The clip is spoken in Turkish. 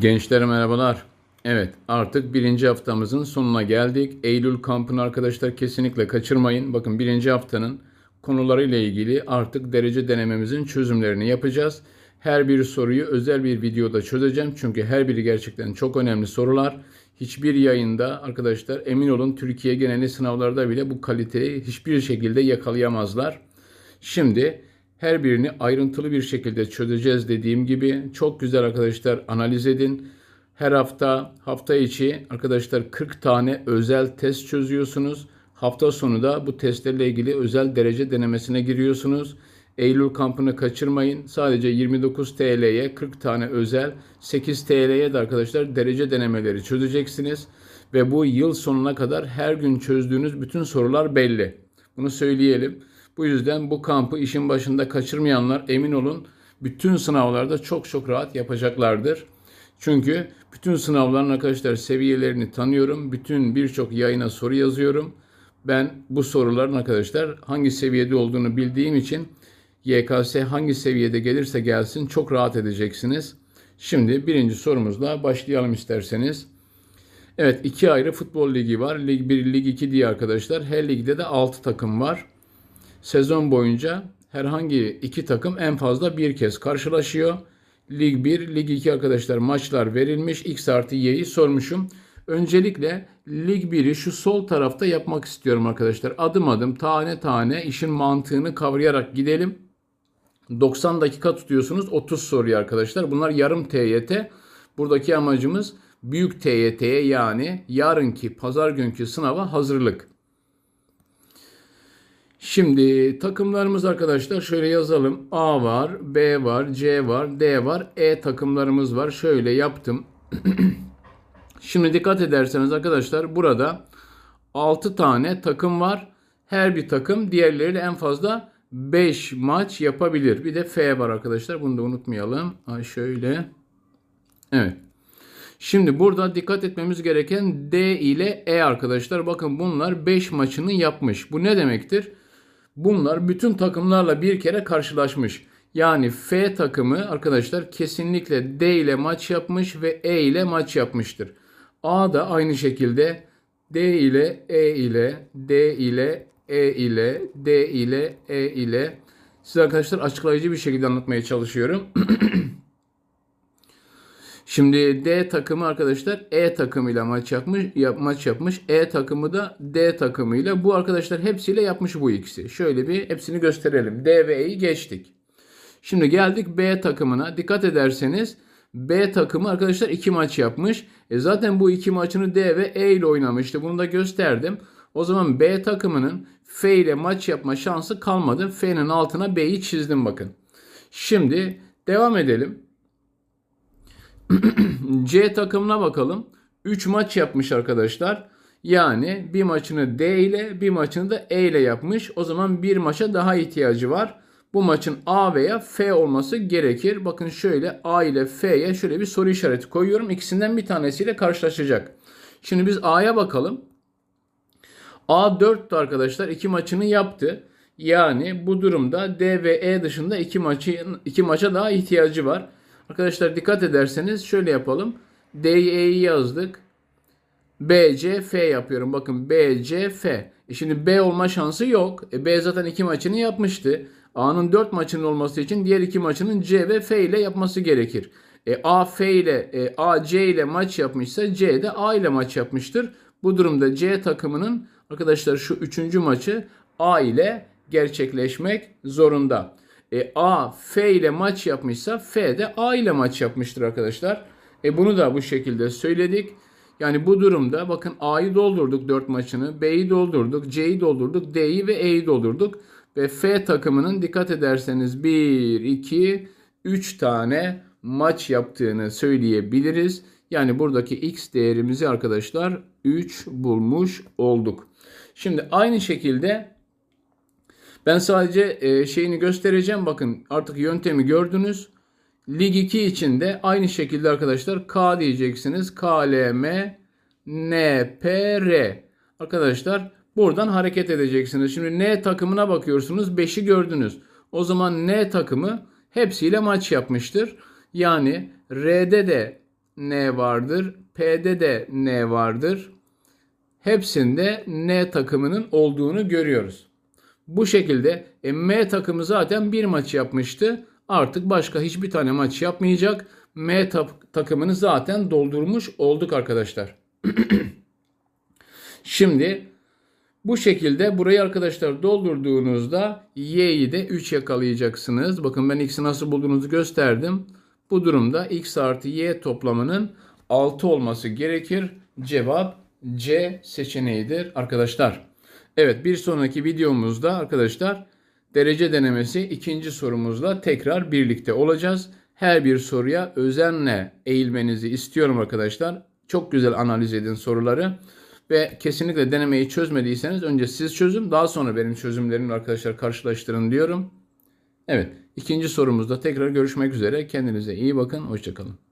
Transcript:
Gençler merhabalar. Evet artık birinci haftamızın sonuna geldik. Eylül kampını arkadaşlar kesinlikle kaçırmayın. Bakın birinci haftanın konularıyla ilgili artık derece denememizin çözümlerini yapacağız. Her bir soruyu özel bir videoda çözeceğim. Çünkü her biri gerçekten çok önemli sorular. Hiçbir yayında arkadaşlar emin olun Türkiye geneli sınavlarda bile bu kaliteyi hiçbir şekilde yakalayamazlar. Şimdi her birini ayrıntılı bir şekilde çözeceğiz dediğim gibi. Çok güzel arkadaşlar analiz edin. Her hafta hafta içi arkadaşlar 40 tane özel test çözüyorsunuz. Hafta sonu da bu testlerle ilgili özel derece denemesine giriyorsunuz. Eylül kampını kaçırmayın. Sadece 29 TL'ye 40 tane özel, 8 TL'ye de arkadaşlar derece denemeleri çözeceksiniz. Ve bu yıl sonuna kadar her gün çözdüğünüz bütün sorular belli. Bunu söyleyelim. Bu yüzden bu kampı işin başında kaçırmayanlar emin olun bütün sınavlarda çok çok rahat yapacaklardır. Çünkü bütün sınavların arkadaşlar seviyelerini tanıyorum. Bütün birçok yayına soru yazıyorum. Ben bu soruların arkadaşlar hangi seviyede olduğunu bildiğim için YKS hangi seviyede gelirse gelsin çok rahat edeceksiniz. Şimdi birinci sorumuzla başlayalım isterseniz. Evet iki ayrı futbol ligi var. Lig 1, Lig 2 diye arkadaşlar. Her ligde de 6 takım var. Sezon boyunca herhangi iki takım en fazla bir kez karşılaşıyor. Lig 1, Lig 2 arkadaşlar maçlar verilmiş. X artı Y'yi sormuşum. Öncelikle Lig 1'i şu sol tarafta yapmak istiyorum arkadaşlar. Adım adım tane tane işin mantığını kavrayarak gidelim. 90 dakika tutuyorsunuz 30 soruyu arkadaşlar. Bunlar yarım TYT. Buradaki amacımız büyük TYT'ye yani yarınki pazar günkü sınava hazırlık. Şimdi takımlarımız arkadaşlar şöyle yazalım. A var, B var, C var, D var, E takımlarımız var. Şöyle yaptım. Şimdi dikkat ederseniz arkadaşlar burada 6 tane takım var. Her bir takım diğerleriyle en fazla 5 maç yapabilir. Bir de F var arkadaşlar. Bunu da unutmayalım. Şöyle. Evet. Şimdi burada dikkat etmemiz gereken D ile E arkadaşlar. Bakın bunlar 5 maçını yapmış. Bu ne demektir? Bunlar bütün takımlarla bir kere karşılaşmış. Yani F takımı arkadaşlar kesinlikle D ile maç yapmış ve E ile maç yapmıştır. A da aynı şekilde D ile E ile D ile E ile D ile E ile size arkadaşlar açıklayıcı bir şekilde anlatmaya çalışıyorum. Şimdi D takımı arkadaşlar E takımıyla maç yapmış, yap, maç yapmış. E takımı da D takımıyla. Bu arkadaşlar hepsiyle yapmış bu ikisi. Şöyle bir hepsini gösterelim. D ve E'yi geçtik. Şimdi geldik B takımına. Dikkat ederseniz B takımı arkadaşlar iki maç yapmış. E zaten bu iki maçını D ve E ile oynamıştı. Bunu da gösterdim. O zaman B takımının F ile maç yapma şansı kalmadı. F'nin altına B'yi çizdim bakın. Şimdi devam edelim. C takımına bakalım. 3 maç yapmış arkadaşlar. Yani bir maçını D ile bir maçını da E ile yapmış. O zaman bir maça daha ihtiyacı var. Bu maçın A veya F olması gerekir. Bakın şöyle A ile F'ye şöyle bir soru işareti koyuyorum. İkisinden bir tanesiyle karşılaşacak. Şimdi biz A'ya bakalım. A 4'tü arkadaşlar. iki maçını yaptı. Yani bu durumda D ve E dışında iki maçı iki maça daha ihtiyacı var. Arkadaşlar dikkat ederseniz şöyle yapalım. D'yi E'yi yazdık. B, C, F yapıyorum. Bakın B, C, F. E şimdi B olma şansı yok. E B zaten iki maçını yapmıştı. A'nın 4 maçının olması için diğer iki maçının C ve F ile yapması gerekir. E, A F ile e, A C ile maç yapmışsa C de A ile maç yapmıştır. Bu durumda C takımının arkadaşlar şu üçüncü maçı A ile gerçekleşmek zorunda. E, A F ile maç yapmışsa F de A ile maç yapmıştır arkadaşlar. E, bunu da bu şekilde söyledik. Yani bu durumda bakın A'yı doldurduk 4 maçını, B'yi doldurduk, C'yi doldurduk, D'yi ve E'yi doldurduk. Ve F takımının dikkat ederseniz 1, 2, 3 tane maç yaptığını söyleyebiliriz. Yani buradaki X değerimizi arkadaşlar 3 bulmuş olduk. Şimdi aynı şekilde ben sadece e, şeyini göstereceğim. Bakın artık yöntemi gördünüz. Lig 2 için de aynı şekilde arkadaşlar K diyeceksiniz. KLM NPR. Arkadaşlar buradan hareket edeceksiniz. Şimdi N takımına bakıyorsunuz. 5'i gördünüz. O zaman N takımı hepsiyle maç yapmıştır. Yani R'de de N vardır. P'de de N vardır. Hepsinde N takımının olduğunu görüyoruz. Bu şekilde M takımı zaten bir maç yapmıştı. Artık başka hiçbir tane maç yapmayacak. M ta- takımını zaten doldurmuş olduk arkadaşlar. Şimdi bu şekilde burayı arkadaşlar doldurduğunuzda y'yi de 3 yakalayacaksınız. Bakın ben x'i nasıl bulduğunuzu gösterdim. Bu durumda x artı y toplamının 6 olması gerekir. Cevap C seçeneğidir arkadaşlar. Evet bir sonraki videomuzda arkadaşlar derece denemesi ikinci sorumuzla tekrar birlikte olacağız. Her bir soruya özenle eğilmenizi istiyorum arkadaşlar. Çok güzel analiz edin soruları. Ve kesinlikle denemeyi çözmediyseniz önce siz çözün daha sonra benim çözümlerimle arkadaşlar karşılaştırın diyorum. Evet ikinci sorumuzda tekrar görüşmek üzere. Kendinize iyi bakın. Hoşçakalın.